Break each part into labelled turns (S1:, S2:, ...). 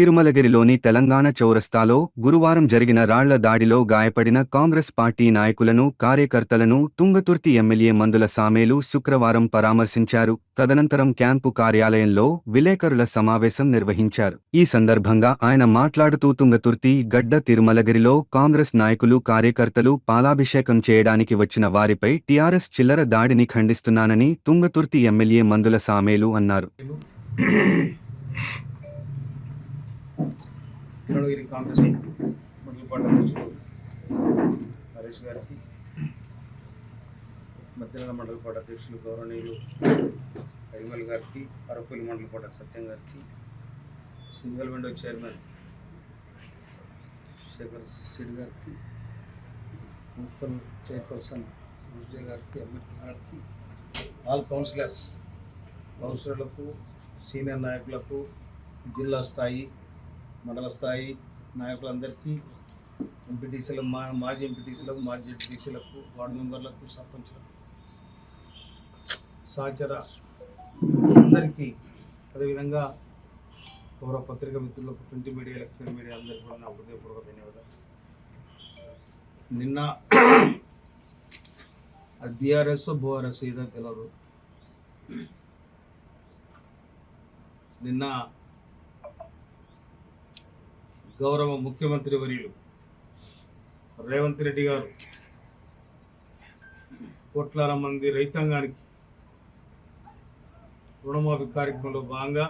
S1: తిరుమలగిరిలోని తెలంగాణ చౌరస్తాలో గురువారం జరిగిన రాళ్ళ దాడిలో గాయపడిన కాంగ్రెస్ పార్టీ నాయకులను కార్యకర్తలను తుంగతుర్తి ఎమ్మెల్యే మందుల సామేలు శుక్రవారం పరామర్శించారు. తదనంతరం క్యాంపు కార్యాలయంలో విలేకరుల సమావేశం నిర్వహించారు. ఈ సందర్భంగా ఆయన మాట్లాడుతూ తుంగతుర్తి గడ్డ తిరుమలగిరిలో కాంగ్రెస్ నాయకులు కార్యకర్తలు పాలాభిషేకం చేయడానికి వచ్చిన వారిపై టీఆర్ఎస్ చిల్లర దాడిని ఖండిస్తున్నానని తుంగతుర్తి ఎమ్మెల్యే మందుల సామేలు అన్నారు.
S2: తిరుణగిరి కాంగ్రెస్ మండల అధ్యక్షుడు హరీష్ గారికి మధ్యాహ్న మండల పార్టీ అధ్యక్షులు గౌరవనీయులు పరిమల్ గారికి అరకులు మండల పార్టీ సత్యం గారికి సింగిల్ విండో చైర్మన్ శేఖర్ సిడ్ గారికి మున్సిపల్ చైర్పర్సన్ విజయ్ గారికి అంబేద్కర్ గారికి ఆల్ కౌన్సిలర్స్ కౌన్సిలర్లకు సీనియర్ నాయకులకు జిల్లా స్థాయి మండల స్థాయి నాయకులందరికీ ఎంపీటీసీల మా మాజీ ఎంపీటీసీలకు మాజీ ఎంపీటీసీలకు వార్డు మెంబర్లకు సర్పంచ్లకు సహచర అందరికీ అదేవిధంగా గౌరవ పత్రికా మిత్రులకు ప్రింట్ మీడియా ఎలక్ట్రానిక్ మీడియా అందరికీ కూడా నా హృదయపూర్వక ధన్యవాదాలు. నిన్న అది బీఆర్ఎస్ బోఆర్ఎస్ ఏదో తెలియదు నిన్న గౌరవ ముఖ్యమంత్రి వర్యులు రేవంత్ రెడ్డి గారు కోట్లాల మంది రైతాంగానికి రుణమాఫీ కార్యక్రమంలో భాగంగా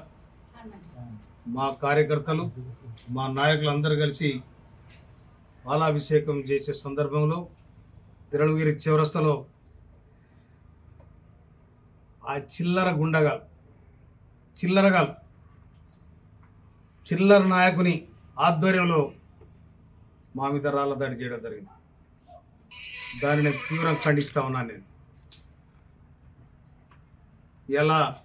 S2: మా కార్యకర్తలు మా నాయకులు అందరూ కలిసి పాలాభిషేకం చేసే సందర్భంలో తిరుణగిరి చివరస్తలో ఆ చిల్లర గుండగాలు చిల్లరగాలు చిల్లర నాయకుని ఆధ్వర్యంలో మా మీద రాళ్ళ దాడి చేయడం జరిగింది. దానిని తీవ్రంగా ఖండిస్తా ఉన్నాను నేను. ఎలా?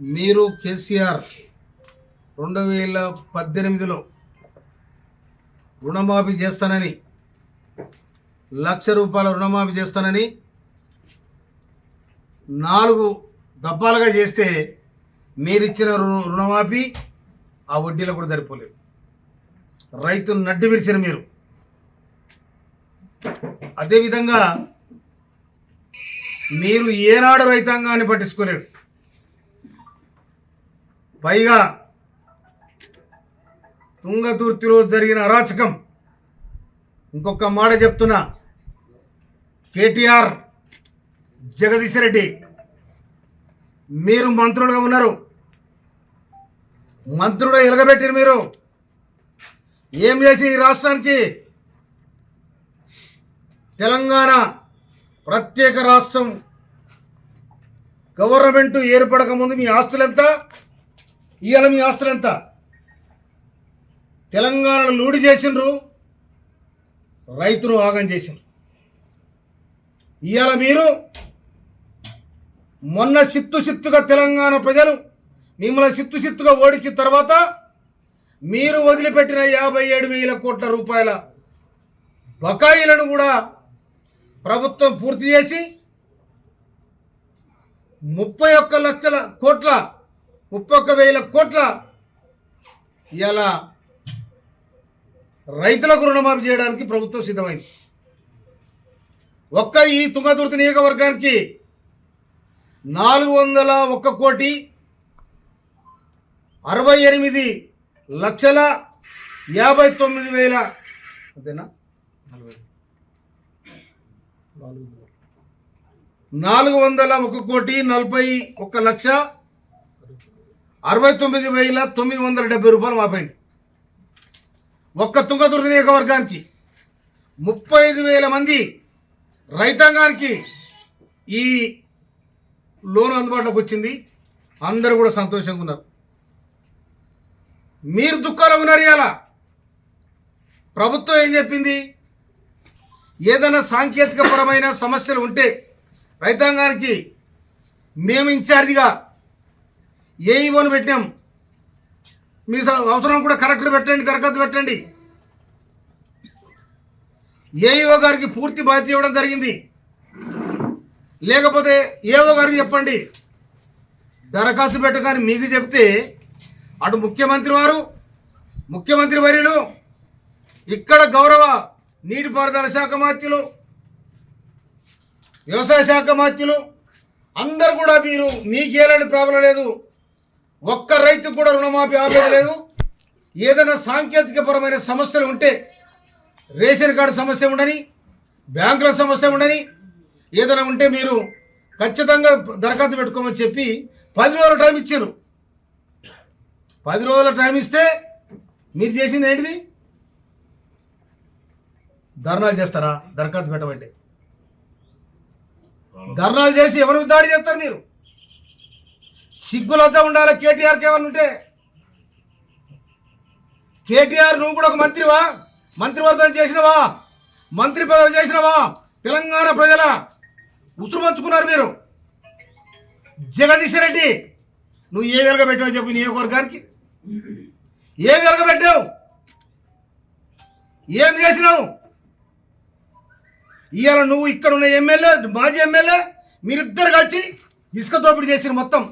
S2: మీరు కేసీఆర్ రెండు వేల పద్దెనిమిదిలో రుణమాఫీ చేస్తానని లక్ష రూపాయల రుణమాఫీ చేస్తానని నాలుగు దప్పాలుగా చేస్తే మీరిచ్చిన రు- రుణమాఫీ ఆ వడ్డీలో కూడా సరిపోలేదు. రైతును నడ్డి విరిచిన మీరు. అదేవిధంగా మీరు ఏనాడు రైతాంగాన్ని పట్టించుకోలేదు. పైగా తుంగతుర్తిలో జరిగిన అరాచకం. ఇంకొక మాట చెప్తున్నా. కేటీఆర్ జగదీశ్ రెడ్డి మీరు మంత్రులుగా ఉన్నారు. మంత్రుడు ఎలగబెట్టిరు మీరు. ఏం చేసి ఈ రాష్ట్రానికి? తెలంగాణ ప్రత్యేక రాష్ట్రం. గవర్నమెంట్ ఏర్పడక ముందు మీ ఆస్తులు ఎంత? ఇవాళ మీ ఆస్తులు ఎంత? తెలంగాణను లూడి చేసిండ్రు. రైతును ఆగం చేసిండ్రు. ఇవాళ మీరు మొన్న చిత్తు చిత్తుగా తెలంగాణ ప్రజలు మిమ్మల్ని చిత్తు చిత్తుగా ఓడించిన తర్వాత మీరు వదిలిపెట్టిన యాభై ఏడు వేల కోట్ల రూపాయల బకాయిలను కూడా ప్రభుత్వం పూర్తి చేసి ముప్పై ఒక్క లక్షల కోట్ల ముప్పై ఒక్క వేల కోట్ల ఇలా రైతులకు రుణమాఫీ చేయడానికి ప్రభుత్వం సిద్ధమైంది. ఒక్క ఈ తుంగతుర్తి నియోజకవర్గానికి నాలుగు వందల ఒక్క కోటి అరవై ఎనిమిది లక్షల యాభై తొమ్మిది వేల అంతేనా? నాలుగు వందల ఒక కోటి నలభై ఒక్క లక్ష అరవై తొమ్మిది వేల తొమ్మిది వందల డెబ్బై రూపాయలు మాపైంది. ఒక్క తుంగతుర్తి నియోజకవర్గానికి ముప్పై ఐదు వేల మంది రైతాంగానికి ఈ లోన్ అందుబాటులోకి వచ్చింది. అందరూ కూడా సంతోషంగా ఉన్నారు. మీరు దుఃఖంలో ఉన్నారు ఇలా ప్రభుత్వం ఏం చెప్పింది? ఏదైనా సాంకేతిక పరమైన సమస్యలు ఉంటే రైతాంగానికి మేము ఇన్ఛార్జిగా ఏఈఓను పెట్టినాం. మీ అవసరం కూడా కరెక్ట్గా పెట్టండి దరఖాస్తు పెట్టండి. ఏఈఓ గారికి పూర్తి బాధ్యత ఇవ్వడం జరిగింది. లేకపోతే ఏఓ గారికి చెప్పండి. దరఖాస్తు పెట్టగానే మీకు చెప్తే అటు ముఖ్యమంత్రి వారు ముఖ్యమంత్రి వర్యులు ఇక్కడ గౌరవ నీటిపారుదల శాఖ మాత్యులు వ్యవసాయ శాఖ మాత్యులు అందరు కూడా మీరు మీకేలాంటి ప్రాబ్లం లేదు. ఒక్క రైతుకు కూడా రుణమాఫీ ఆపేది లేదు. ఏదైనా సాంకేతికపరమైన సమస్యలు ఉంటే రేషన్ కార్డు సమస్య ఉండని బ్యాంకుల సమస్య ఉండని ఏదైనా ఉంటే మీరు ఖచ్చితంగా దరఖాస్తు పెట్టుకోమని చెప్పి పది రోజుల టైం ఇచ్చారు. పది రోజుల టైం ఇస్తే మీరు చేసింది ఏంటిది? ధర్నాలు చేస్తారా? దరఖాస్తు పెట్టమంటే. ధర్నాలు చేసి ఎవరి దాడి చేస్తారు మీరు? సిగ్గులతో ఉండాలి కేటీఆర్కి ఏమన్నా ఉంటే? కేటీఆర్ నువ్వు కూడా ఒక మంత్రివా? మంత్రివర్ధన చేసినవా? మంత్రి పదవి చేసినవా? తెలంగాణ ప్రజల ఉసురు మీరు. జగదీశ్వరెడ్డి నువ్వు ఏ వెలగ పెట్టావు చెప్పు నియోజకవర్గానికి. ఏమి ఎరగబెట్టావు? ఏం చేసినావు? ఇవాళ నువ్వు ఇక్కడ ఉన్న ఎమ్మెల్యే మాజీ ఎమ్మెల్యే మీరిద్దరు కలిసి ఇసుక దోపిడీ చేసిన మొత్తం.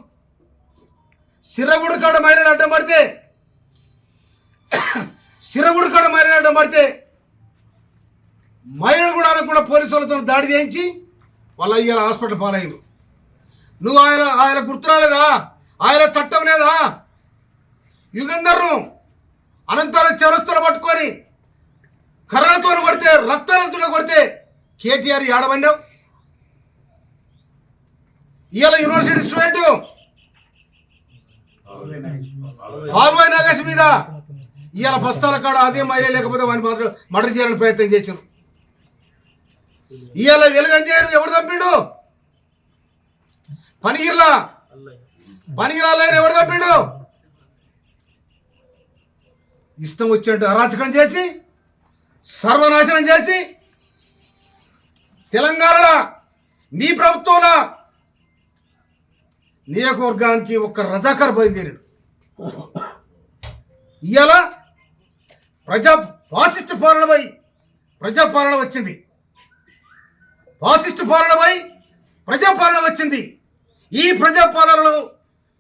S2: సిరగుడు కాడ మైనని అడ్డం పడితే సిరగుడు కాడ మైనని అడ్డం పడితే మైనలు కూడా అనకుండా పోలీసు వాళ్ళతో దాడి చేయించి వాళ్ళ ఇవాళ హాస్పిటల్ పాలయ్యారు నువ్వు ఆయన ఆయన గుర్తు రాలేదా? ఆయన చట్టం లేదా? యుగంధర్ను అనంతరం చరస్తులు పట్టుకొని కర్రలతో కొడితే రక్తాలతో కొడితే కేటీఆర్ ఏడబండావు ఇవాళ యూనివర్సిటీ స్టూడెంట్ ఆల్వై నాగేష్ మీద ఇవాళ బస్తాల కాడ అదే మహిళ లేకపోతే వాడిని మాత్రం మర్డర్ చేయాలని ప్రయత్నం చేశారు. ఇవాళ వెలుగంజేరు ఎవడు చంపిండు? పనిగిర్లా. పనిగిరాలని ఎవడు చంపిండు? ఇష్టం వచ్చినట్టు అరాచకం చేసి సర్వనాశనం చేసి తెలంగాణలో నీ ప్రభుత్వంలో నియోజకవర్గానికి ఒక్క రజాకర్ బయలుదేరాడు. ఇవాళ ప్రజా ఫాసిస్ట్ పాలనపై ప్రజాపాలన వచ్చింది. ఫాసిస్ట్ పాలనపై ప్రజాపాలన వచ్చింది. ఈ ప్రజాపాలనలో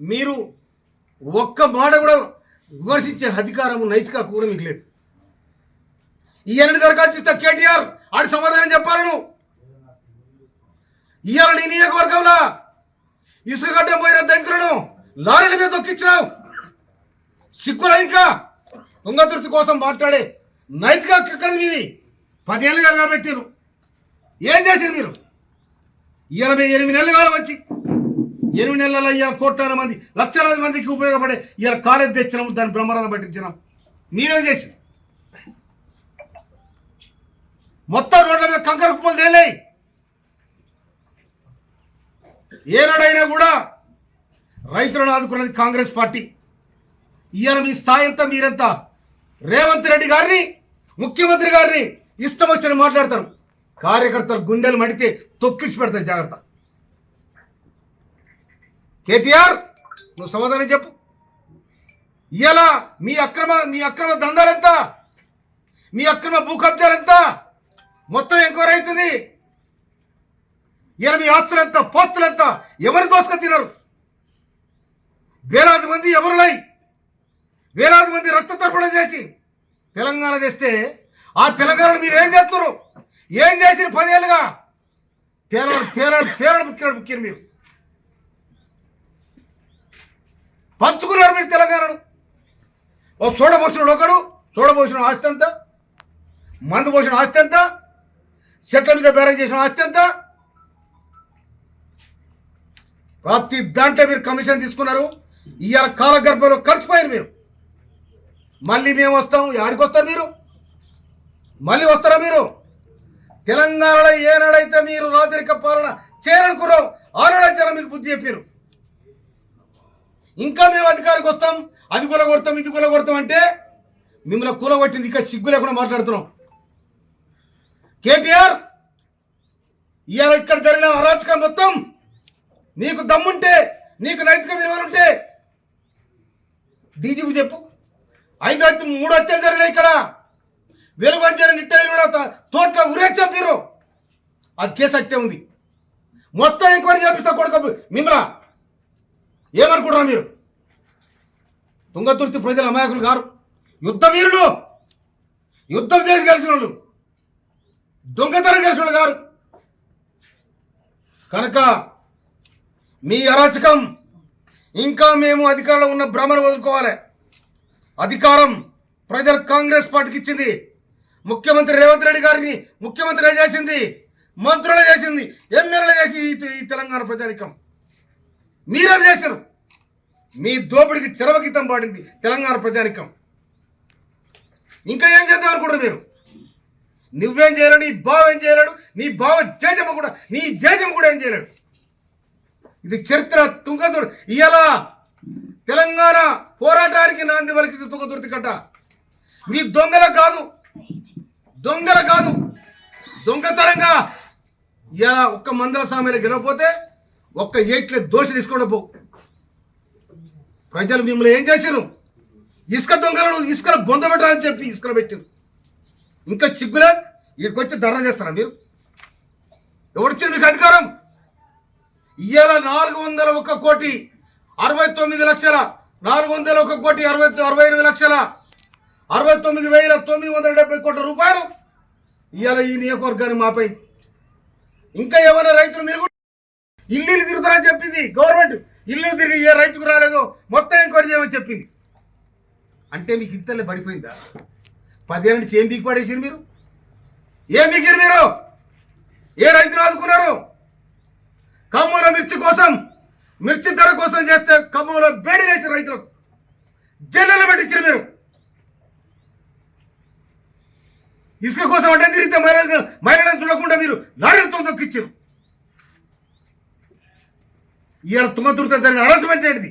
S2: మీరు ఒక్క మాట కూడా విమర్శించే అధికారము నైతిక కూడా మీకు లేదు. ఈయనని దరఖాస్తు ఇస్తా కేటీఆర్ ఆడి సమాధానం చెప్పాలి నువ్వు ఇవాళ నీ నియోజకవర్గంలో ఇసుగడ్డ పోయిన దళితులను లారీల మీద దొక్కించినావు సిగ్గులా ఇంకా దొంగతుర్తి కోసం మాట్లాడే నైతిక ఎక్కడ మీది? పదేళ్ళుగా కాబట్టిరు ఏం చేశారు మీరు? ఎనభై ఎనిమిది నెలలు కాలం వచ్చి ఎనిమిది నెలల అయ్యా కోట్లాది మంది లక్షలాది మందికి ఉపయోగపడే ఇలా కాలేజ్ తెచ్చినాము దాన్ని బ్రహ్మరథం పట్టించినాం. మీరేం చేసి మొత్తం రోడ్ల మీద కంకర కుప్పలు తేలే ఏనాడైనా కూడా రైతులను ఆదుకున్నది కాంగ్రెస్ పార్టీ. ఇవాళ మీ స్థాయి ఎంత మీరెంత? రేవంత్ రెడ్డి గారిని ముఖ్యమంత్రి గారిని ఇష్టం వచ్చిన మాట్లాడతారు. కార్యకర్తలు గుండెలు మడితే తొక్కిడిచి పెడతారు జాగ్రత్త. కేటీఆర్ నువ్వు సమాధానం చెప్పు. ఇవాళ మీ అక్రమ మీ అక్రమ దందాలెంత? మీ అక్రమ భూ కబ్జాలెంత మొత్తం ఎంక్వైరీ అవుతుంది. ఇలా మీ ఆస్తులంతా పోస్తులంతా ఎవరు దోసుకొని తినరు? వేలాది మంది ఎవరులై? వేలాది మంది రక్త తర్పణ చేసి తెలంగాణ చేస్తే ఆ తెలంగాణను మీరు ఏం చేస్తారు ఏం చేసిన పదేళ్ళుగా? పేర పేర పేరాడు బుక్కినాడు ముఖ్యం మీరు. పంచుకున్నారు మీరు తెలంగాణను. ఓ చూడబోసినాడు ఒకడు చూడబోసిన ఆస్తి ఎంత? మందు పోసిన ఆస్తి ఎంత? చెట్ల మీద బేరం చేసిన ఆస్తి ఎంత? ప్రతి దాంట్లో మీరు కమిషన్ తీసుకున్నారు. ఇవాళ కాలగర్భంలో ఖర్చుపోయారు మీరు. మళ్ళీ మేము వస్తాం ఆడికి వస్తారు మీరు? మళ్ళీ వస్తారా మీరు? తెలంగాణలో ఏనాడైతే మీరు రాజరిక పాలన చేయాలనుకున్నాం ఆనాడే జనం మీకు బుద్ధి చెప్పారు. ఇంకా మేము అధికారికి వస్తాం అది కూలగొడతాం ఇది కూలగొడతాం అంటే మిమ్మల్ని కూలగొట్టింది ఇంకా సిగ్గు లేకుండా మాట్లాడుతున్నాం. కేటీఆర్ ఇవాళ ఇక్కడ జరిగిన అరాచకం మొత్తం నీకు దమ్ముంటే నీకు నైతిక విలువలుంటే డీజీపీ చెప్పు. ఐదు హత్య మూడు హత్యలు జరిగినాయి ఇక్కడ వెలుగంజర నిట్టయ్య కూడా త- తోటలో ఉరేచ్చా మీరు అది కేసు అట్టే ఉంది. మొత్తం ఎంక్వైరీ చేపిస్తా కొడుకు మిమ్మరా ఏమనుకుంటారా మీరు? తుంగతుర్తి ప్రజల అమాయకులు గారు యుద్ధ వీరులు యుద్ధం చేసి కలిసిన వాళ్ళు దొంగతనం చేసిన వాళ్ళు గారు. కనుక మీ అరాచకం ఇంకా మేము అధికారంలో ఉన్న భ్రమను వదులుకోవాలి. అధికారం ప్రజలు కాంగ్రెస్ పార్టీకి ఇచ్చింది. ముఖ్యమంత్రి రేవంత్ రెడ్డి గారిని ముఖ్యమంత్రి చేసింది మంత్రులు చేసింది ఎమ్మెల్యేలు చేసి ఈ- ఈ తెలంగాణ ప్రజానికం. మీరేం చేశారు మీ దోపిడికి చిరవగీతం పాడింది తెలంగాణ ప్రజానికం. ఇంకా ఏం చేద్దాం అనుకుంటారు మీరు? నువ్వేం చేయలేడు నీ బావ ఏం చేయలేడు నీ బావ జేజమ్మ కూడా నీ జేజమ్మ కూడా ఏం చేయలేడు. ఇది చరిత్ర తుంగతుడు. ఇలా తెలంగాణ పోరాటానికి నాంది వలికింది తుంగదుర్తి కట్ట. మీ దొంగల కాదు దొంగల కాదు దొంగతనంగా ఇలా ఒక్క మందల స్వామిని గెలవపోతే ఒక్క ఏట్లే దోష తీసుకోండి పో. ప్రజలు మిమ్మల్ని ఏం చేశారు? ఇసుక దొంగలను ఇసుకల బొంద పెట్టాలని చెప్పి ఇసుకలు పెట్టారు. ఇంకా చిగ్గులే? వీడికి వచ్చి ధర్నా చేస్తారా మీరు? ఎవరిచ్చారు మీకు అధికారం? ఇవాళ నాలుగు వందల ఒక కోటి అరవై తొమ్మిది లక్షల నాలుగు వందల ఒక కోటి అరవై అరవై ఎనిమిది లక్షల అరవై తొమ్మిది వేల తొమ్మిది వందల డెబ్బై కోట్ల రూపాయలు ఇవాళ ఈ నియోజకవర్గాన్ని మాపై ఇంకా ఏమైనా రైతులు మీరు ఇల్లు ఇల్లు తిరుగుతారని చెప్పింది గవర్నమెంట్. ఇల్లు తిరిగి ఏ రైతుకు రాలేదో మొత్తం ఎంక్వైరీ చేయమని చెప్పింది. అంటే మీకు ఇంతలే పడిపోయిందా? పదేళ్ళ నుంచి ఏం బీకి పడేసారు మీరు? ఏం బీకిరు మీరు? ఏ రైతులు ఆదుకున్నారు? ఖమ్మంలో మిర్చి కోసం మిర్చి ధర కోసం చేస్తే ఖమ్మంలో బేడి వేసిన రైతులకు జల్లెలు పెట్టించారు మీరు. ఇసుక కోసం అంటే తిరిగితే మహిళ మహిళలను చూడకుండా మీరు లారీలతో తొక్కిచ్చారు ఇవాళ తుంగతుర్త జరిగిన హరాస్మెంట్ ఏంటిది?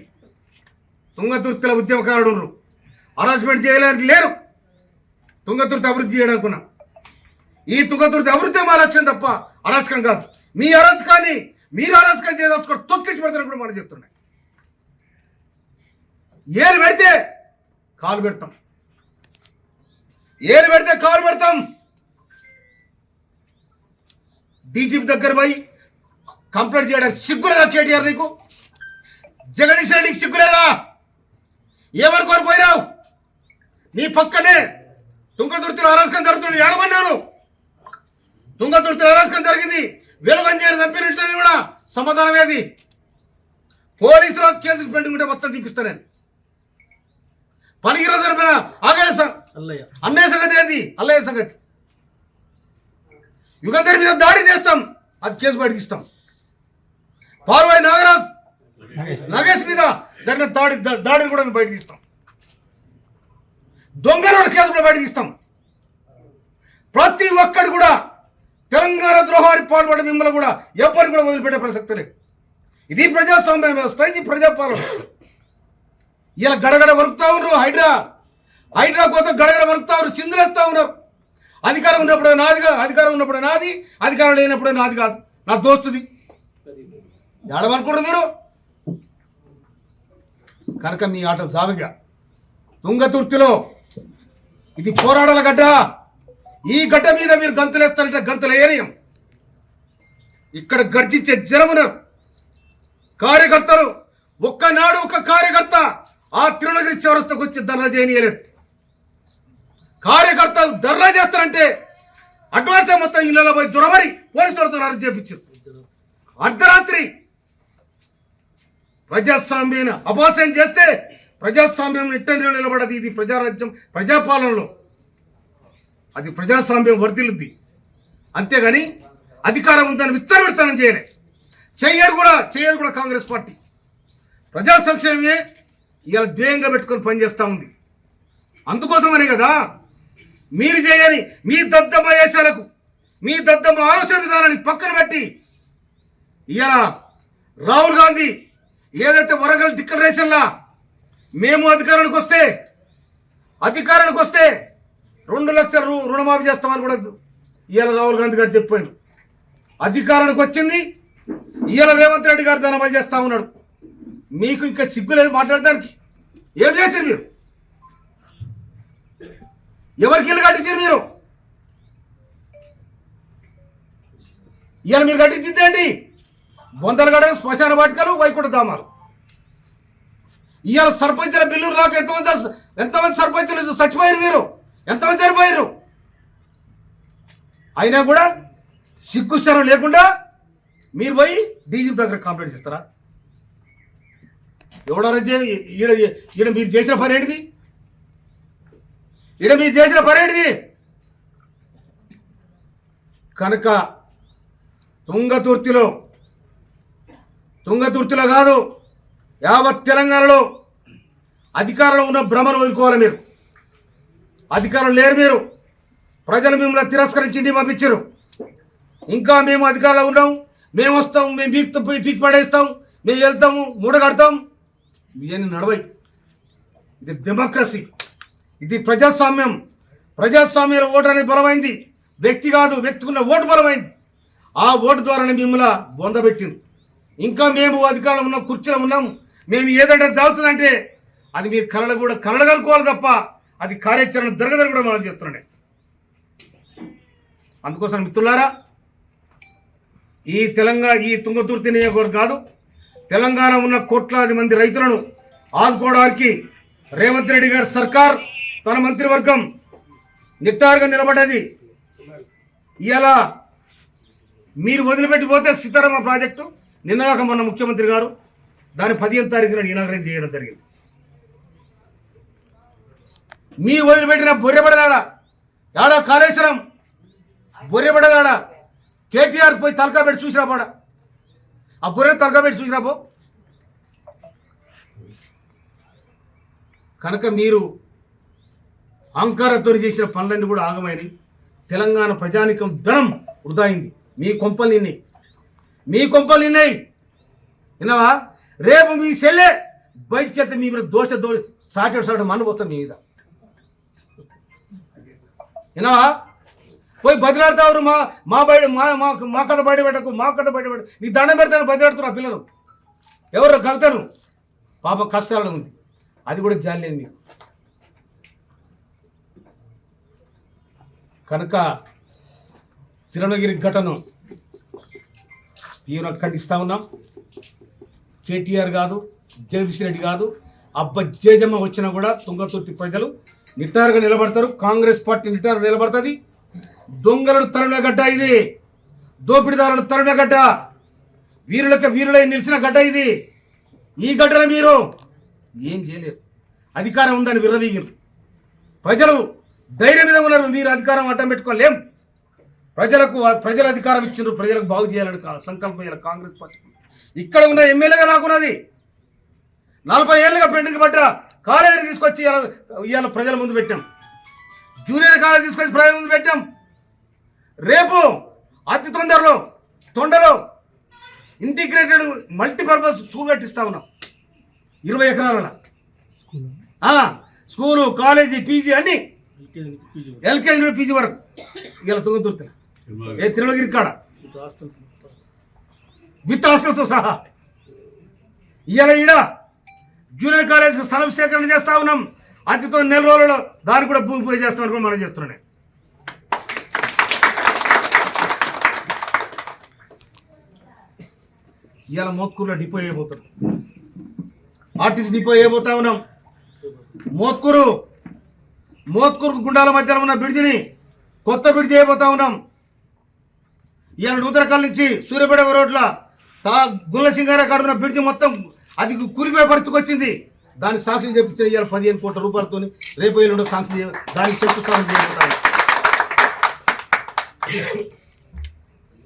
S2: తుంగతుర్తిల ఉద్యమకారుడు హరాస్మెంట్ చేయడానికి లేరు. తుంగతుర్త అభివృద్ధి చేయడానుకున్నాం. ఈ తుంగతుర్తి అభివృద్ధి మా లక్ష్యం తప్ప అరాచకం కాదు. మీ అరాచకాన్ని మీరు అరాచకం చేయదలుచుకోవడం తొక్కించి పెడతారని కూడా మనం చెప్తున్నాయి. ఏలు పెడితే కాలు పెడతాం. ఏలు పెడితే కాలు పెడతాం. డీజీపీ దగ్గర పోయి కంప్లైంట్ చేయడానికి సిగ్గులేదా కేటీఆర్ నీకు? జగదీష్ రెడ్డికి సిగ్గులేదా? ఏమనుకొని పోయినావు? నీ పక్కనే తుంగతుర్తిలో అరాచకం జరుగుతుంది ఏడమన్నారు తుంగతుర్తిలో అరాచకం జరిగింది వెలుగంజేరు చంపినట్టు కూడా సమాధానం ఏది? పోలీసులు కేసుకు పెట్టుకుంటే మొత్తం తీపిస్తా నేను. పనికిర జరిపిన ఆగే
S3: అల్లయ్య.
S2: అన్నయ్య సంగతి ఏంది? అల్లయ్య సంగతి. యుగంధర్ మీద దాడి చేస్తాం అది కేసు బయటకి ఇస్తాం పార్వై నాగరాజ్! నగేష్. మీద జరిగిన దాడి దాడిని కూడా మేము బయటకి ఇస్తాం దొంగల కేసు కూడా బయటకి ఇస్తాం ప్రతి ఒక్కడు కూడా తెలంగాణ ద్రోహానికి పాల్పడే మిమ్మల్ని కూడా ఎవ్వరిని కూడా వదిలిపెట్టే ప్రసక్తి లేదు. ఇది ప్రజాస్వామ్య వ్యవస్థ ఇది ప్రజాపాలన. ఇలా గడగడ వరుకుతా ఉన్నారు హైడ్రా. హైడ్రా కోసం గడగడ వరుకుతా ఉన్నారు చిందులేస్తా ఉన్నారు. అధికారం ఉన్నప్పుడు నాదిగా అధికారం ఉన్నప్పుడు నాది అధికారం లేనప్పుడు నాది కాదు. నా దోస్తుది. ఏడమనుకోండి మీరు? కనుక మీ ఆటలు సావిగా. తుంగతుర్తిలో ఇది పోరాడాల గడ్డ. ఈ గడ్డ మీద మీరు గంతులేస్తారంటే గంతులు వేయనీయం ఇక్కడ గర్జించే జనమున కార్యకర్తలు ఒక్కనాడు ఒక కార్యకర్త ఆ తిరునగిరి చివరస్తకు వచ్చి ధర్నా చేయనీయలేదు. కార్యకర్తలు ధర్నా చేస్తారంటే అడ్వాన్స్ మొత్తం ఇళ్ళలో పోయి దొరబడి పోలీసులతో అరెస్ట్ చేపించారు అర్ధరాత్రి ప్రజాస్వామ్యాన్ని అపాసయం చేస్తే ప్రజాస్వామ్యం ఇట్టండి నిలబడదు. ఇది ప్రజారాజ్యం ప్రజాపాలనలో. అది ప్రజాస్వామ్యం వర్ధిల్లుద్ది. అంతేగాని అధికారం ఉందని విత్తరవిడతనం చేయలే. చేయరు కూడా చేయరు కూడా కాంగ్రెస్ పార్టీ. ప్రజా సంక్షేమమే ఇలా ధ్యేయంగా పెట్టుకొని పనిచేస్తూ ఉంది. అందుకోసమనే కదా మీరు చేయని మీ దద్దమ్మ వేషాలకు మీ దద్దమ్మ ఆలోచన విధానాన్ని పక్కన పెట్టి ఇలా రాహుల్ గాంధీ ఏదైతే వరంగల్ డిక్లరేషన్లా మేము అధికారానికి వస్తే అధికారానికి వస్తే రెండు లక్షల రుణమాఫీ చేస్తామని కూడా ఇవాళ రాహుల్ గాంధీ గారు చెప్పారు. అధికారానికి వచ్చింది ఇవాళ రేవంత్ రెడ్డి గారు దాని చేస్తా ఉన్నాడు. మీకు ఇంకా సిగ్గు లేదు మాట్లాడడానికి. ఏం చేశారు మీరు? ఎవరికి ఇల్లు కట్టించారు మీరు? ఇవాళ మీరు కట్టించిందేంటి బొందలగడ శ్మశాన వాటికలు వైకుంఠ ధామాలు. ఇవాళ సర్పంచుల బిల్లు రాక ఎంతమంది ఎంతమంది సర్పంచులు చచ్చిపోయారు మీరు ఎంతమంది చనిపోయారు? అయినా కూడా సిగ్గు శరం లేకుండా మీరు పోయి డీజీపీ దగ్గర కంప్లైంట్ చేస్తారా? ఎవడో ఈడ ఈడ మీరు చేసిన పని ఏంటిది? ఈడ మీరు చేసిన పని ఏంటిది? కనుక తుంగతుర్తిలో తుంగతుర్తిలో కాదు యావత్ తెలంగాణలో అధికారంలో ఉన్న భ్రమను వదులుకోవాలి మీరు. అధికారం లేరు మీరు. ప్రజలు మిమ్మల్ని తిరస్కరించి ఇంటికి పంపించారు. ఇంకా మేము అధికారంలో ఉన్నాం. మేము వస్తాం మేము పీక్ పోయి పీక్ పడేస్తాం మేము వెళ్తాము మూడగడతాం ఇవన్నీ నడవై. ఇది డెమోక్రసీ ఇది ప్రజాస్వామ్యం. ప్రజాస్వామ్యంలో ఓటు అనేది బలమైంది. వ్యక్తి కాదు వ్యక్తికి ఉన్న ఓటు బలమైంది. ఆ ఓటు ద్వారానే మిమ్మల్ని బొందబెట్టింది ఇంకా మేము అధికారంలో ఉన్నాం కుర్చీలో ఉన్నాం. మేము ఏదంటే జరుగుతుందంటే అది మీరు కలలు కూడా కలగలుకోవాలి తప్ప అది కార్యాచరణ జరగదని కూడా మనం చెప్తుండే అందుకోసం మిత్రులారా ఈ తెలంగాణ ఈ తుంగతుర్తి నియోజకవర్గం కాదు తెలంగాణ ఉన్న కోట్లాది మంది రైతులను ఆదుకోవడానికి రేవంత్ రెడ్డి గారి సర్కార్ తన మంత్రివర్గం నిట్టారుగా నిలబడ్డది. ఇలా మీరు వదిలిపెట్టిపోతే సీతారామ ప్రాజెక్టు నిన్నగాక మొన్న ముఖ్యమంత్రి గారు దాని పదిహేను తారీఖున ఇనాగ్రేట్ చేయడం జరిగింది. మీ వదిలిపెట్టిన బొర్రెపడదాడా యాడా కాళేశ్వరం బొర్రెపడదాడా కేటీఆర్ పోయి తలకా పెట్టి చూసినా పోడా? ఆ బొర్రె తలకా పెట్టి చూసినా పో. కనుక మీరు అహంకారంతో చేసిన పనులన్నీ కూడా ఆగమైనవి. తెలంగాణ ప్రజానికం ధనం వృధా అయింది. మీ కొంపలు మీ కొంపలు నిన్నాయి విన్నావా? రేపు మీ సెల్లే బయటికి వెళ్తే మీ మీద దోష దో సాటి సాటి మన్నపోతాం మీ మీద. విన్నావా? పోయి బదిలాడతావు మా మా బయట మా మా మా కథ బయట పెట్టకు మా కథ బయట పెట్టకు. నీ దండం పెడతాను బదిలాడుతున్నా పిల్లలు. ఎవరు కలుతాను పాప కష్టాలు ఉంది. అది కూడా జాలి లేదు మీకు కనుక తిరుణగిరి ఘటన తీవ్ర ఖండిస్తా ఉన్నాం. కేటీఆర్ కాదు జగదీష్ రెడ్డి కాదు అబ్బ జేజమ్మ వచ్చినా కూడా తుంగతుర్తి ప్రజలు నిటారుగా నిలబడతారు. కాంగ్రెస్ పార్టీ నిటారు నిలబడుతుంది. దొంగలను తరుణ గడ్డ ఇది. దోపిడిదారులను తరుణ గడ్డ. వీరులకు వీరులై నిలిచిన గడ్డ ఇది. ఈ గడ్డలో మీరు ఏం చేయలేరు. అధికారం ఉందని విర్రవీగిరు. ప్రజలు ధైర్యం మీద ఉన్నారు. మీరు అధికారం అడ్డం పెట్టుకోలేం. ప్రజలకు ప్రజల అధికారం ఇచ్చిండ్రు ప్రజలకు బాగు చేయాలని సంకల్పం చేయాలి కాంగ్రెస్ పార్టీ. ఇక్కడ ఉన్న ఎమ్మెల్యేగా నాకున్నది. నలభై ఏళ్ళుగా పెండింగ్ పడ్డ కాలేజీ తీసుకొచ్చి ఇవాళ ప్రజల ముందు పెట్టాం. జూనియర్ కాలేజ్ తీసుకొచ్చి ప్రజల ముందు పెట్టాం. రేపు అతి తొందరలో తొండలో ఇంటిగ్రేటెడ్ మల్టీపర్పస్ స్కూల్ కట్టిస్తా ఉన్నాం. ఇరవై ఎకరాల స్కూలు? కాలేజీ పీజీ అన్నీ ఎల్కేజీ పీజీ వరకు. ఇలా తుంగతుర్తి ఏ తిరుమలగిరి కాడ? విత్ హాస్టల్తో సహా. ఇవాళ ఈడ జూనియర్ కాలేజ్ స్థలం సేకరణ చేస్తా ఉన్నాం. అతితో నెల రోజులలో దాన్ని కూడా భూమి పూజ చేస్తామని కూడా మనం చేస్తున్నాం ఇవాళ మోత్కూరులో డిపో అయిపోతాం ఆర్టీసీ డిపో అయిపోతా ఉన్నాం. మోత్కూరు మోత్కూరు గుండాల మధ్యలో ఉన్న బ్రిడ్జిని కొత్త బ్రిడ్జి అయిపోతా ఉన్నాం. ఇవాళ నూతనకాల నుంచి సూర్యపేట రోడ్ల తా గుల్ల సింగార కాడున్న బ్రిడ్జి మొత్తం అది కురిపోయే పరిస్థితికి వచ్చింది దాని సాక్షి చెప్పించిన ఇవాళ పదిహేను కోట్ల రూపాయలతో రేపు ఎల్లుండో సాక్షి చే- దానికి శంకుస్థాపన చేయబోతాను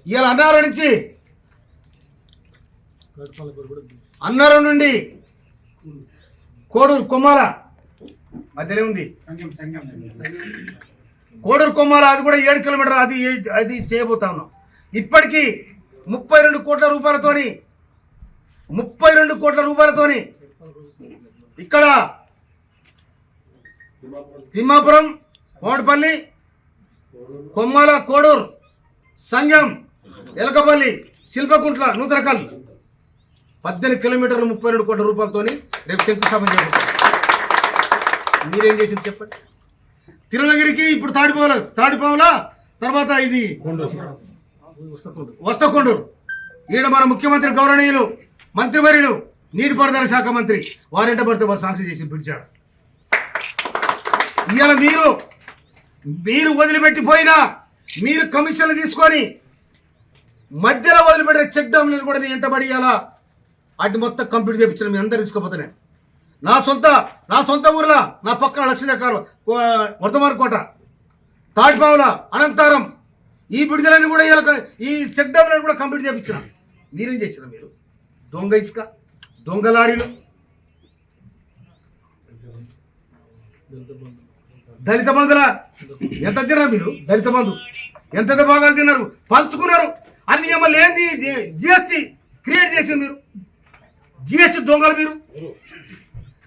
S2: ఇవాళ అన్నారం నుంచి అన్నారం నుండి కోడూరు కొమ్మాల మధ్యలో ఉంది. కోడూరు కొమ్మాల అది కూడా ఏడు కిలోమీటర్ అది అది చేయబోతా ఉన్నాం. ఇప్పటికీ ముప్పై రెండు కోట్ల రూపాయలతోని ముప్పై రెండు కోట్ల రూపాయలతోని ఇక్కడ తిమ్మాపురం కోటపల్లి కొమ్మాల కోడూరు సంగం ఎలకపల్లి శిల్పకుంట్ల నూతనకల్ పద్దెనిమిది కిలోమీటర్లు ముప్పై రెండు కోట్ల రూపాయలతోని రేపు శంకుస్థాపన చేయబడతారు మీరేం చేసింది చెప్పండి? తిరునగిరికి ఇప్పుడు తాడిపోవాల తాడిపోవాలా తర్వాత ఇది వస్తకొండూరు ఈడ మన ముఖ్యమంత్రి గౌరవనీయులు మంత్రివర్యులు నీటిపారుదల శాఖ మంత్రి వారెంట పడితే వారు సాంక్షన్ చేసి పిలిచాడు ఇవాళ మీరు మీరు వదిలిపెట్టిపోయినా మీరు కమిషన్లు తీసుకొని మధ్యలో వదిలిపెట్టిన చెక్ డ్యామ్లను కూడా నేను ఎంటబడి ఇవ్వాలా వాటిని మొత్తం కంప్లీట్ చేయించిన మీ అందరు తీసుకుపోతా నా సొంత నా సొంత ఊర్లో నా పక్కన లక్ష్మీదేకారు వర్ధమాన కోట తాడ్పావుల అనంతారం ఈ బిడుదలని కూడా ఇలా ఈ చెక్ కూడా కంప్లీట్ చేయించిన మీరేం చేసిన మీరు? దొంగ ఇసుక దొంగ లారీలు దళిత బంధుల ఎంత తిన్నారు మీరు? దళిత బంధు. ఎంత భాగాలు తిన్నారు? పంచుకున్నారు. అన్ని ఏమన్నా ఏంది? జిఎస్టి క్రియేట్ చేసింది మీరు. జిఎస్టి దొంగలు మీరు.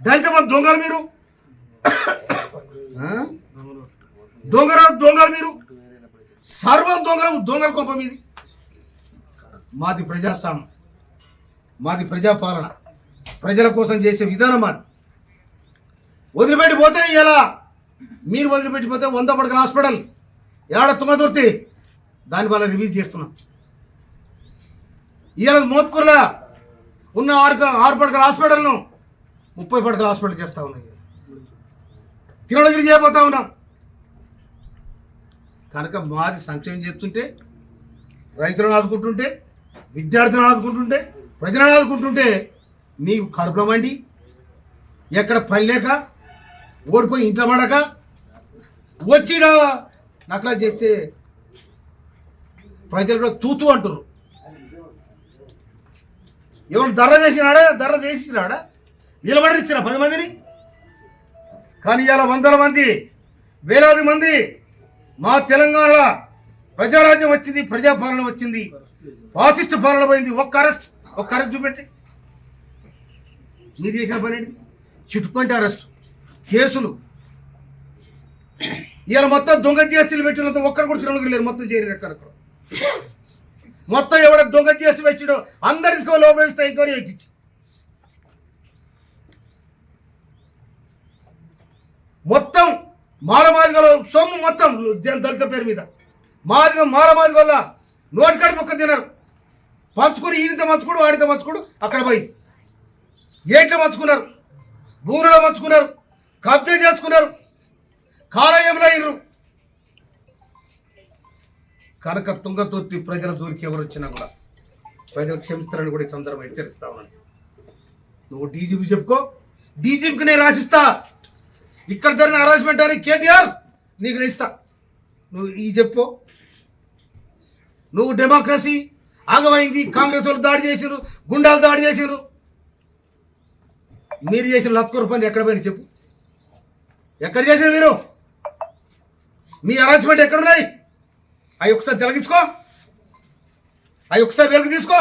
S2: దళిత బంధు దొంగలు మీరు. దొంగ దొంగలు మీరు. సర్వం దొంగల దొంగల కోపం ఇది. మాది ప్రజాస్వామ్యం. మాది ప్రజాపాలన. ప్రజల కోసం చేసే విధానం మాది. వదిలిపెట్టి పోతే ఇలా మీరు వదిలిపెట్టిపోతే వంద పడకల హాస్పిటల్. ఏడ తుంగతుర్తి? దానివల్ల రివ్యూ చేస్తున్నాం. ఇవాళ మోత్కూరులో ఉన్న ఆరు ఆరు పడకల హాస్పిటల్ను ముప్పై పడకల హాస్పిటల్ చేస్తూ ఉన్నాయి తిరుణగిరి చేయబోతా ఉన్నాం. కనుక మాది సంక్షేమం చేస్తుంటే రైతులను ఆదుకుంటుంటే విద్యార్థులను ఆదుకుంటుంటే ప్రజలను ఆదుకుంటుంటే నీకు కడుపులమండి ఎక్కడ పని లేక ఓడిపోయి ఇంట్లో పడక వచ్చిడా నకలా చేస్తే ప్రజలు కూడా తూతూ అంటారు ఏమైనా ధర చేసినాడా? ధర చేసినాడా? నిలబడనిచ్చిన పది మందిని? కానీ ఇలా వందల మంది వేలాది మంది మా తెలంగాణలో ప్రజారాజ్యం వచ్చింది ప్రజాపాలన వచ్చింది. ఫాసిస్ట్ పాలన పోయింది. ఒక్క అరెస్ట్ ఒక్క అరెస్ట్ చూపెట్టి. మీరు చేసిన పని ఏంటి అరెస్ట్ కేసులు. ఇవాళ మొత్తం దొంగ జీఎస్టీలు పెట్టినంత ఒక్కరు కూడా తిరుమలకి లేరు. మొత్తం చేరి ఎక్కడెక్కడ మొత్తం ఎవడ దొంగ జీఎస్టీ పెట్టాడో అందరి తీసుకో లోపల ఎంక్వైరీ పెట్టించి మొత్తం మారమాదిగలో సొమ్ము మొత్తం దళిత పేరు మీద. మాదిగ మారమాదిగ వల్ల నోటికాడి మొక్క తినరు పంచుకొని ఈయనత మంచుకోడు వాడితో మంచుకోడు అక్కడ పోయి ఏట్లో మంచుకున్నారు భూములలో మంచుకున్నారు కబ్జా చేసుకున్నారు కాలయంలో అయినరు కనుక తుంగతుర్తి ప్రజల దూరికి ఎవరు వచ్చినా కూడా ప్రజలు క్షమిస్తారని కూడా ఈ సందర్భం హెచ్చరిస్తా ఉన్నాను. నువ్వు డీజీపీ చెప్పుకో డీజీపీకి నేను రాసిస్తా. ఇక్కడ జరిగిన హరాస్మెంట్ అని కేటీఆర్ నీకు ఇస్తా. నువ్వు ఈ చెప్పు. నువ్వు డెమోక్రసీ ఆగమైంది కాంగ్రెస్ వాళ్ళు దాడి చేసిరు గుండాలు దాడి చేసిరు మీరు చేసిన లత్కూరు పని ఎక్కడ పోయిన చెప్పు. ఎక్కడ చేశారు మీరు? మీ హరాస్మెంట్ ఎక్కడున్నాయి? అవి ఒకసారి తొలగించుకో. అవి ఒకసారి వెలుగు తీసుకో.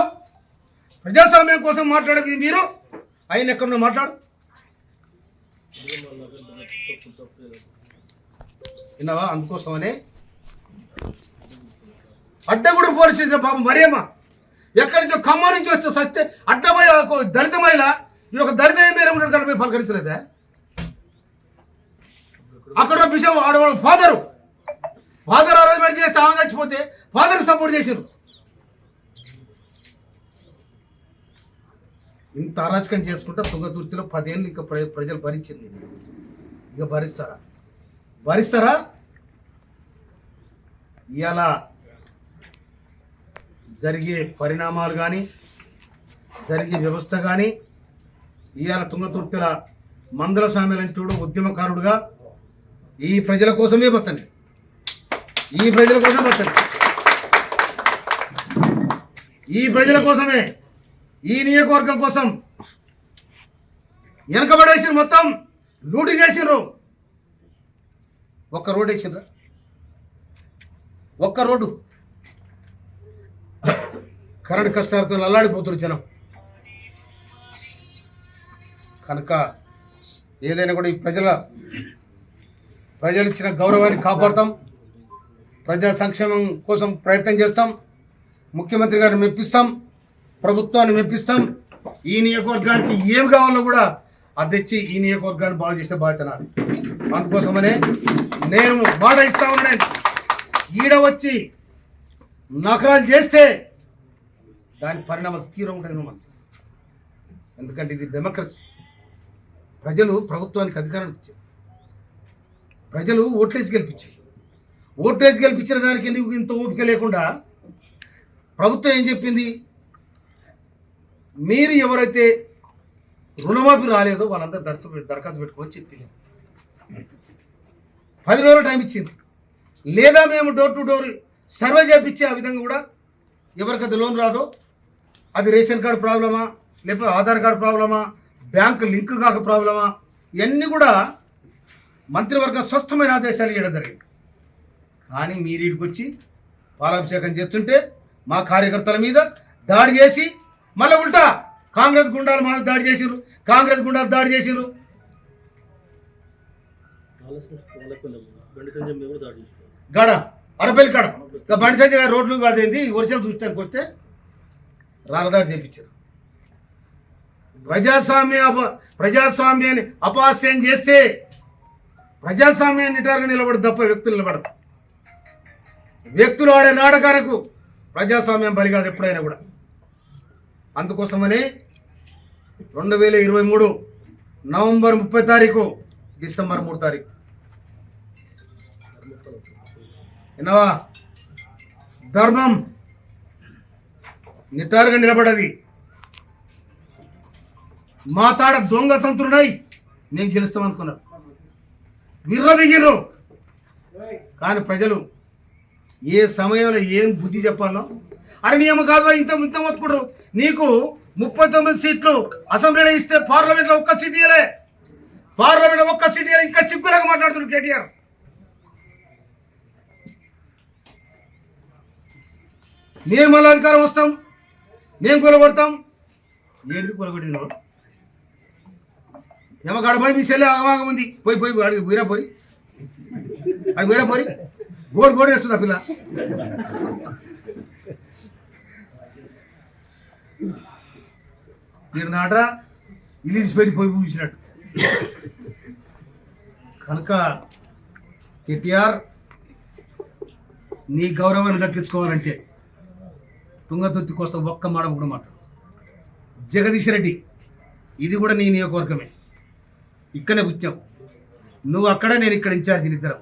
S2: ప్రజాస్వామ్యం కోసం మాట్లాడే మీరు. ఆయన ఎక్కడున్నా మాట్లాడు. విన్నావా? అందుకోసమనే. అడ్డగుడు పోలీస్ పాపం మరేమా ఎక్కడి నుంచో ఖమ్మం నుంచి వస్తే సస్తే అడ్డమై ఒక దళిత మహిళ ఈ ఒక దళిత మేర పలకరించలేదా? అక్కడ ఒక ఆడవాడు ఫాదరు. ఫాదర్ అరేంజ్మెంట్ చేస్తే ఆమె చచ్చిపోతే ఫాదర్కి సపోర్ట్ చేశారు. ఇంత అరాచకం చేసుకుంటా తుంగతుర్తిలో పదేళ్ళు ఇంకా ప్రజలు భరించింది ఇక భరిస్తారా? భరిస్తారా ఇలా జరిగే పరిణామాలు కానీ జరిగే వ్యవస్థ కానీ ఇవాళ తుంగతుర్తిల మందల సామెలంటూడు ఉద్యమకారుడుగా ఈ ప్రజల కోసమే బతండి ఈ ప్రజల కోసం బతండి ఈ ప్రజల కోసమే ఈ నియోజకవర్గం కోసం వెనకబడేసిన మొత్తం లూటి చేసిండ్రు ఒక్క రోడ్ వేసిండ్రా? ఒక్క రోడ్డు. కరెంట్ కష్టాలతో అల్లాడిపోతున్నారు జనం. కనుక ఏదైనా కూడా ఈ ప్రజల ప్రజలు ఇచ్చిన గౌరవాన్ని కాపాడతాం. ప్రజా సంక్షేమం కోసం ప్రయత్నం చేస్తాం. ముఖ్యమంత్రి గారిని మెప్పిస్తాం. ప్రభుత్వాన్ని మెప్పిస్తాం. ఈ నియోజకవర్గానికి ఏం కావాలో కూడా అద్దెచ్చి ఈ నియోజకవర్గాన్ని బాగు చేస్తే బాధ్యత నాది. అందుకోసమనే నేను మాట ఇస్తా ఉన్నాను. ఈడ వచ్చి నకరాలు చేస్తే దాని పరిణామం తీవ్రం ఉంటుంది మనం ఎందుకంటే ఇది డెమోక్రసీ ప్రజలు ప్రభుత్వానికి అధికారం ఇచ్చారు. ప్రజలు ఓట్లేసి గెలిపించారు. ఓట్లేసి గెలిపించిన దానికి ఎందుకు ఇంత ఓపిక లేకుండా ప్రభుత్వం ఏం చెప్పింది? మీరు ఎవరైతే రుణమాఫీ రాలేదో వాళ్ళందరూ దరఖాస్తు దరఖాస్తు పెట్టుకొని చెప్పింది పది రోజులు టైం ఇచ్చింది. లేదా మేము డోర్ టు డోర్ సర్వే చేపించే ఆ విధంగా కూడా ఎవరికైతే లోన్ రాదో అది రేషన్ కార్డు ప్రాబ్లమా లేకపోతే ఆధార్ కార్డు ప్రాబ్లమా బ్యాంక్ లింక్ కాక ప్రాబ్లమా ఇవన్నీ కూడా మంత్రివర్గం స్వస్థమైన ఆదేశాలు ఇవ్వడం జరిగింది. కానీ మీరు ఇక్కడికి వచ్చి పాలాభిషేకం చేస్తుంటే మా కార్యకర్తల మీద దాడి చేసి మళ్ళీ ఉల్టా కాంగ్రెస్ గుండాలు మా దాడి చేసిర్రు కాంగ్రెస్ గుండాలు దాడి
S3: చేసిరు
S2: గడ అరపల్లి కాడ. ఇక బండి సంజయ్ గారు రోడ్లు కాదేంది ఒరిజినల్ చూస్తానికి వస్తే రాలదాడి చేపించారు. ప్రజాస్వామ్య ప్రజాస్వామ్యాన్ని అపాస్యం చేస్తే ప్రజాస్వామ్యాన్ని నిటారుగా నిలబడదు తప్ప వ్యక్తులు నిలబడదు వ్యక్తులు ఆడే నాటకాలకు ప్రజాస్వామ్యం బలి కాదు ఎప్పుడైనా కూడా. అందుకోసమని రెండు వేల ఇరవై మూడు నవంబర్ ముప్పై తారీఖు డిసెంబర్ మూడు తారీఖు విన్నావా? ధర్మం నిటారుగా నిలబడది. మా తాడ దొంగ సంతులున్నాయి నేను గెలుస్తాం అనుకున్నారు విర్రదిగిర్రు కానీ ప్రజలు ఏ సమయంలో ఏం బుద్ధి చెప్పాలో అరే నియమ కాదు ఇంత ఇంత మొత్తుకుంటారు. నీకు ముప్పై తొమ్మిది సీట్లు అసెంబ్లీలో ఇస్తే పార్లమెంట్లో ఒక్క సీట్ ఇవ్వలే పార్లమెంట్లో ఒక్క సీట్ ఇయ్యలే. ఇంకా సిగ్గులాగా మాట్లాడుతున్నాడు కేటీఆర్. మేము మళ్ళీ అధికారం వస్తాం. మేము కూలగొడతాం ఏడిది కూలగొట్టింది ఏమో పోయి మీ చెల్లె ఆవాగం ఉంది. పోయి పోయి అడిగి పోయిరా పోయి. అడిగి పోయిరా పోయి. గోడు గోడు వేస్తుంది పిల్ల? మీరు నాట ఇల్లు పెట్టి పోయి పూసినట్టు కనుక కేటీఆర్ నీ గౌరవాన్ని దక్కించుకోవాలంటే తుంగతుర్తి కోసం ఒక్క మాట కూడా మాట్లాడు. జగదీష్ రెడ్డి ఇది కూడా నీ నియోజకవర్గమే. ఇక్కడనే పుట్టావు నువ్వు అక్కడ నేను ఇక్కడ ఇన్ఛార్జీలు ఇద్దరం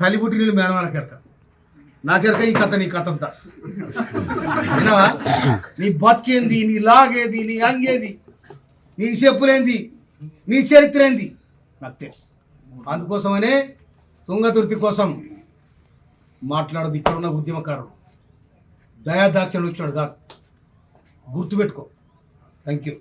S2: తల్లిపుట్టి నీళ్ళు మేనవాళ్ళ కెరక. నా కెరక ఈ కథ నీ కథ అంతా వినవా నీ బతికేంది నీ లాగేది నీ అంగేది నీ చెప్పులేంది నీ చరిత్ర ఏంది నాకు తెలుసు. అందుకోసమనే తుంగతుర్తి కోసం మాట్లాడదు. ఇక్కడ ఉన్న ఉద్యమకారుడు దయాదాక్షణ వచ్చినాడు కాదు. గుర్తుపెట్టుకో. Thank you